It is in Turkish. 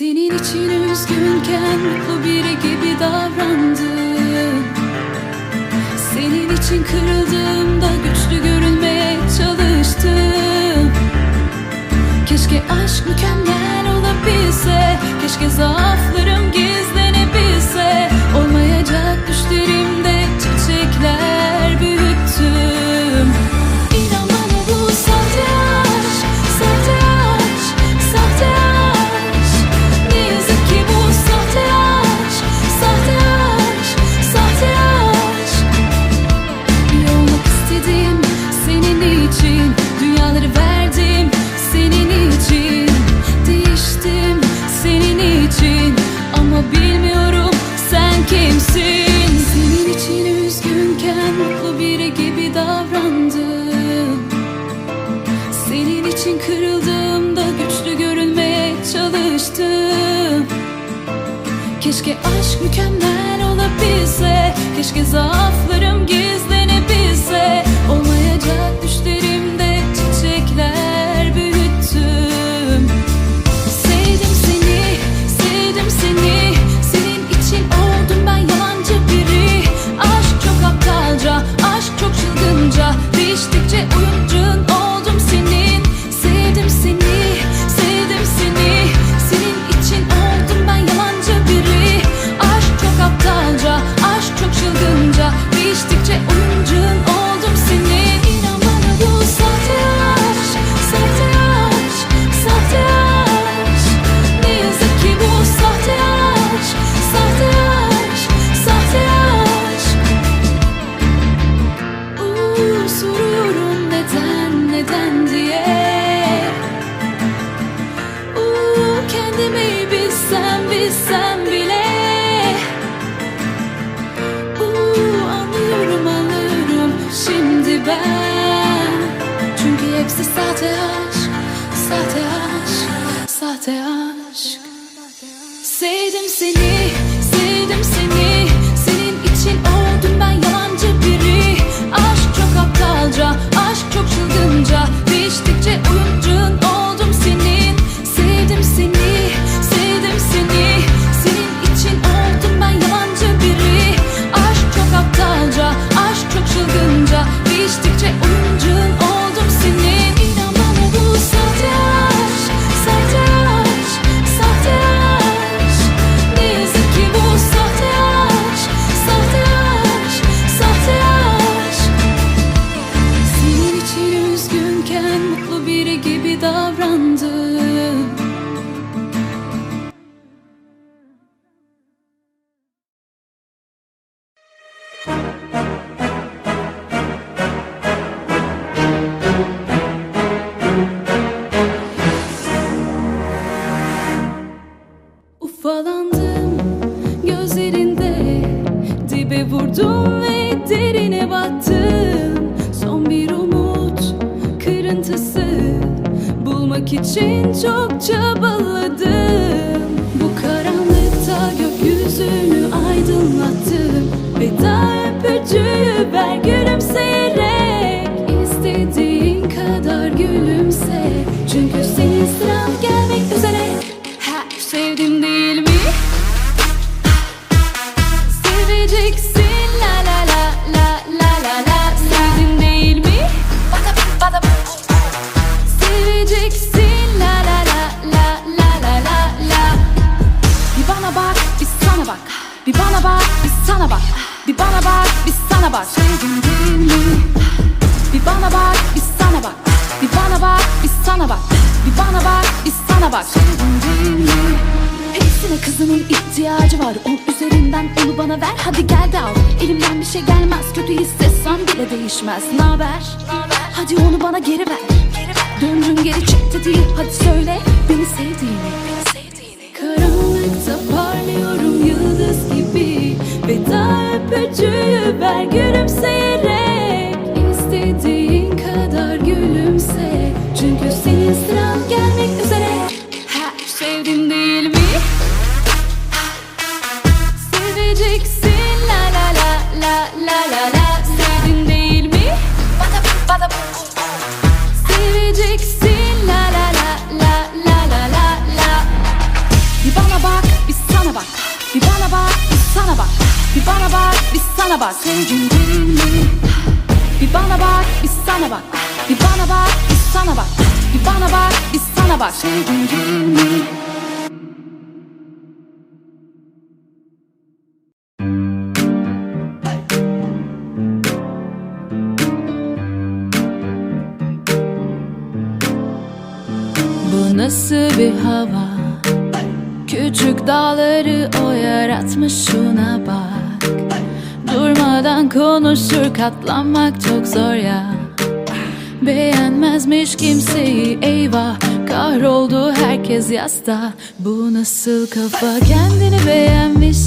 Senin için üzgünken mutlu biri gibi davrandım. Senin için kırıldığımda güçlü görünmeye çalıştım Keşke aşk mükemmel olabilse Keşke zaaflarım bilsem, bile. Uuu, anlıyorum, anlıyorum şimdi ben. Çünkü hepsi sahte aşk, sahte aşk, sahte aşk. Sevdim seni, sevdim Ufalandım gözlerinde Dibe vurdum ve derine battım. Son bir umut kırıntısı Bulmak için çok çabaladım. Bu karanlıkta gökyüzünü aydınlattım Veda öpücüğü ver gülümseyerek. İstediğin kadar gülümse. Çünkü senin sıran gelmek üzere. Ha, sevdim değil mi? Seveceksin. La la la la la la la. Sevdim değil mi? Seveceksin. La la la la la la la. Bir bana bak bir sana bak. Bir bana bak bir sana bak Bir bana bak bir sana bak. Sevdim değil? Bir bana bak bir sana bak. Bir bana bak bir sana bak. Bir bana bak bir sana bak. Sevdim değil? Hepsine kızımın ihtiyacı var. Onun üzerinden onu bana ver. Hadi gel de al. Elimden bir şey gelmez. Kötü hissetsem bile değişmez. Naber? Hadi onu bana geri ver. Döndün geri çıktı değil. Hadi söyle. Beni sevdiğini. Karanlıkta gibi Veda öpücüğü ver gülümseyerek. İstediğin kadar gülümse. Çünkü senin sıran gelmek bir sana bak. Sevgin değil mi? Bir bana bak bir sana bak. Bir bana bak bir sana bak. Bir bana bak bir sana bak. Sevgin değil mi? Bu nasıl bir hava? Küçük dağları o yaratmış şuna bak Durmadan konuşur katlanmak çok zor ya. Beğenmezmiş kimseyi eyvah. Kahroldu herkes yasta. Bu nasıl kafa? Kendini beğenmişsin